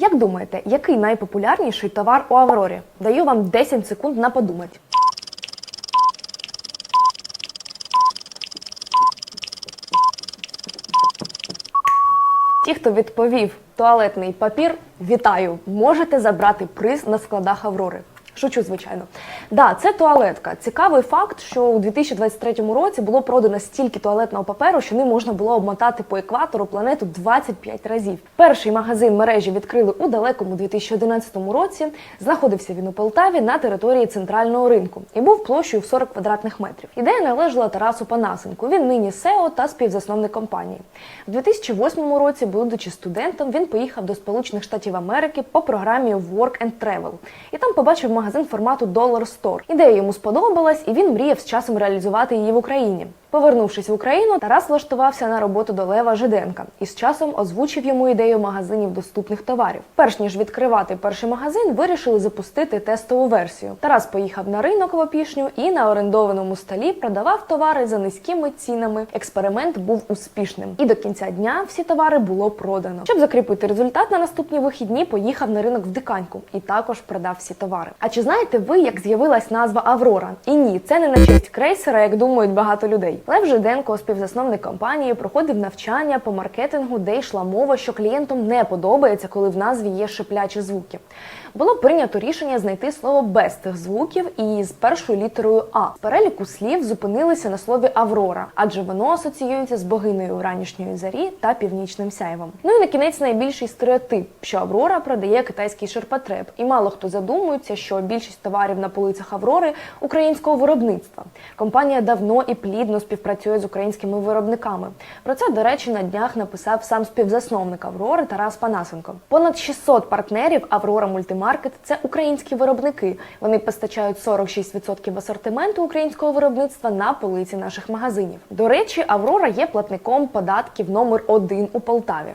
Як думаєте, який найпопулярніший товар у Аврорі? Даю вам 10 секунд на подумати. Ті, хто відповів туалетний папір, вітаю! Можете забрати приз на складах Аврори. Шучу, звичайно. Да, це туалетка. Цікавий факт, що у 2023 році було продано стільки туалетного паперу, що ним можна було обмотати по екватору планету 25 разів. Перший магазин мережі відкрили у далекому 2011 році. Знаходився він у Полтаві на території центрального ринку і був площею в 40 квадратних метрів. Ідея належала Тарасу Панасенку. Він нині SEO та співзасновник компанії. У 2008 році, будучи студентом, він поїхав до Сполучених Штатів Америки по програмі Work and Travel. І там побачив магазин формату Dollar Store. Ідея йому сподобалась, і він мріяв з часом реалізувати її в Україні. Повернувшись в Україну, Тарас влаштувався на роботу до Лева Жиденка і з часом озвучив йому ідею магазинів доступних товарів. Перш ніж відкривати перший магазин, вирішили запустити тестову версію. Тарас поїхав на ринок в Опішню і на орендованому столі продавав товари за низькими цінами. Експеримент був успішним, і до кінця дня всі товари було продано. Щоб закріпити результат на наступні вихідні, поїхав на ринок в Диканьку і також продав всі товари. А чи знаєте ви, як з'явилась назва Аврора? І ні, це не на честь крейсера, як думають багато людей. Лев Жиденко, співзасновник компанії, проходив навчання по маркетингу, де йшла мова, що клієнтам не подобається, коли в назві є шиплячі звуки. Було прийнято рішення знайти слово без цих звуків і з першою літерою А. З переліку слів зупинилися на слові Аврора, адже воно асоціюється з богинею ранішньої зарі та північним сяйвом. Ну і на кінець найбільший стереотип, що Аврора продає китайський ширпотреб, і мало хто задумується, що більшість товарів на полицях Аврори українського виробництва. Компанія давно і плідно співпрацює з українськими виробниками. Про це, до речі, на днях написав сам співзасновник Аврори Тарас Панасенко. Понад 600 партнерів Аврора Мультимаркет це українські виробники. Вони постачають 46% асортименту українського виробництва на полиці наших магазинів. До речі, Аврора є платником податків номер один у Полтаві.